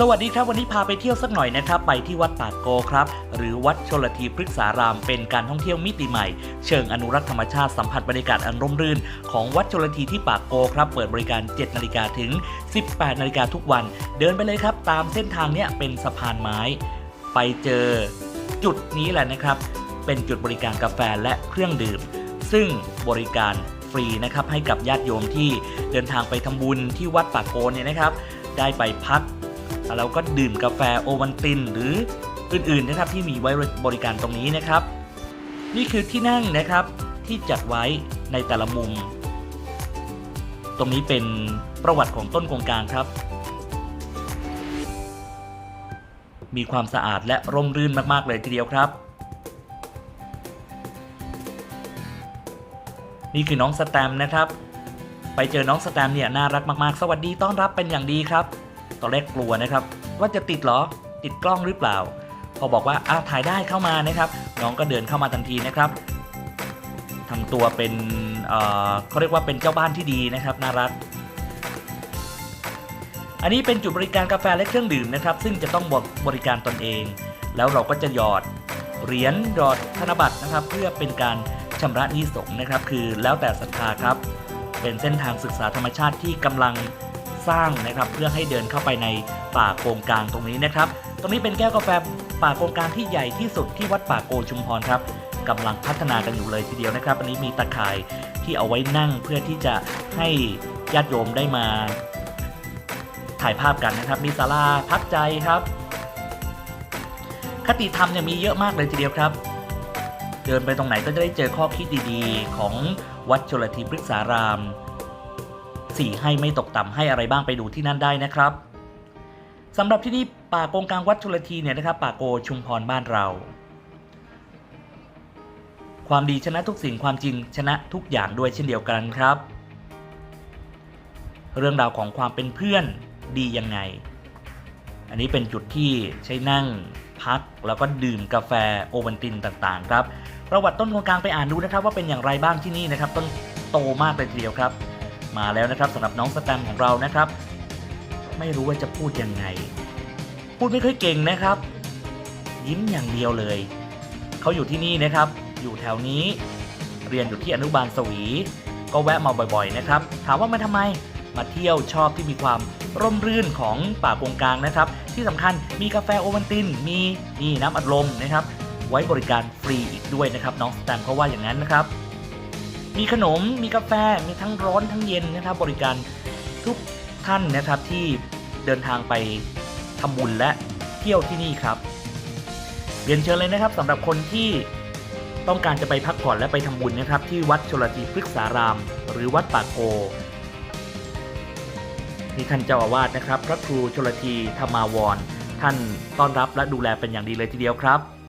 สวัสดีครับวันนี้พาไปเที่ยวสักหน่อยนะครับ ไปที่วัดปากโกครับ หรือวัดชลทีพฤกษารามเป็นการท่องเที่ยวมิติใหม่ เชิงอนุรักษ์ธรรมชาติสัมผัสบรรยากาศอันร่มรื่น ของวัดชลทีที่ปากโกครับ เปิดบริการ 7 นาฬิกาถึง 18 นาฬิกาทุกวัน เดินไปเลยครับ ตามเส้นทางเนี้ยเป็นสะพานไม้ ไปเจอจุดนี้แหละนะครับ เป็นจุดบริการกาแฟและเครื่องดื่ม ซึ่งบริการฟรีนะครับให้กับญาติโยมที่เดินทางไปทำบุญที่วัดปากโกเนี่ยนะครับ ได้ไปพัก แล้วก็ดื่มกาแฟโอวันตินหรืออื่นๆนะครับที่มีไว้บริการตรงนี้นะครับ นี่คือที่นั่งนะครับที่จัดไว้ในแต่ละมุม ตรงนี้เป็นประวัติของต้นกงกลางครับ มีความสะอาดและร่มรื่นมาก ๆ เลยทีเดียวครับ นี่คือน้องสแตมป์นะครับ ไปเจอน้องสแตมป์เนี่ยน่ารักมาก ๆ สวัสดีต้อนรับเป็นอย่างดีครับ ตอนแรกกลัวนะครับ ว่าจะติดหรอ ติดกล้องหรือเปล่า พอบอกว่าอ้าวถ่ายได้เข้ามานะครับ น้องก็เดินเข้ามาทันทีนะครับทำตัวเป็นเเขาเรียกว่าเป็นเจ้าบ้านที่ดีนะครับ น่ารัก อันนี้เป็นจุดบริการกาแฟและเครื่องดื่มนะครับ ซึ่งจะต้องบริการตนเอง แล้วเราก็จะหยอดเหรียญหยอดธนบัตรนะครับ เพื่อเป็นการชำระหนี้สงนะครับ คือแล้วแต่ศรัทธาครับ เป็นเส้นทางศึกษาธรรมชาติที่กำลัง สร้างนะครับเพื่อให้เดินเข้าไปในป่าโกงกลางตรงนี้นะครับ ตรงนี้เป็นแก้วกาแฟป่าโกงกลางที่ใหญ่ที่สุดที่วัดป่าโกชุมพรครับกำลังพัฒนากันอยู่เลยทีเดียวนะครับ อันนี้มีตะข่ายที่เอาไว้นั่งเพื่อที่จะให้ญาติโยมได้มา ถ่ายภาพกันนะครับ มีศาลาพักใจครับ คติธรรมเนี่ยมีเยอะมากเลยทีเดียวครับ เดินไปตรงไหนก็จะได้เจอข้อคิดดีๆ ของวัดชลทีพฤกษาราม สี่ให้ไม่ตกต่ำให้อะไรบ้างไปดูที่นั่นได้นะครับสำหรับที่นี่ป่าโกงกลางวัดชลทีเนี่ยนะครับป่าโกชุมพรบ้านเรา ความดีชนะทุกสิ่งความจริงชนะทุกอย่างด้วยเช่นเดียวกันครับ เรื่องราวของความเป็นเพื่อนดียังไง อันนี้เป็นจุดที่ใช้นั่งพักแล้วก็ดื่มกาแฟโอวัลตินต่างๆ ครับประวัติต้นโกงกลางไปอ่านดูนะครับ ว่าเป็นอย่างไรบ้างที่นี่นะครับ ต้นโตมากเลยทีเดียวครับ มาแล้วนะครับสำหรับน้องสแตมของเรานะครับ ไม่รู้ว่าจะพูดยังไง พูดไม่ค่อยเก่งนะครับ ยิ้มอย่างเดียวเลย เขาอยู่ที่นี่นะครับ อยู่แถวนี้ เรียนอยู่ที่อนุบาลสวี ก็แวะมาบ่อยๆนะครับ ถามว่ามาทำไมมาเที่ยวชอบที่มีความร่มรื่นของป่าโกงกลางนะครับ ที่สำคัญมีกาแฟโอวัลตินมีนี่น้ำอัดลมนะครับ ไว้บริการฟรีอีกด้วยนะครับ น้องสแตมเขาว่าอย่างนั้นนะครับ มีขนมมีกาแฟมีทั้งร้อนทั้งเย็นนะครับบริการทุกท่านนะครับที่เดินทางไปทำบุญและเที่ยวที่นี่ครับเรียนเชิญเลยนะครับสำหรับคนที่ต้องการจะไปพักผ่อนและไปทำบุญนะครับ ที่วัดชลทีพฤกษาราม หรือวัดป่ากโกนี่ท่านเจ้าอาวาสนะครับ พระครูชลทีธรรมาวร ท่านต้อนรับและดูแลเป็นอย่างดีเลยทีเดียวครับ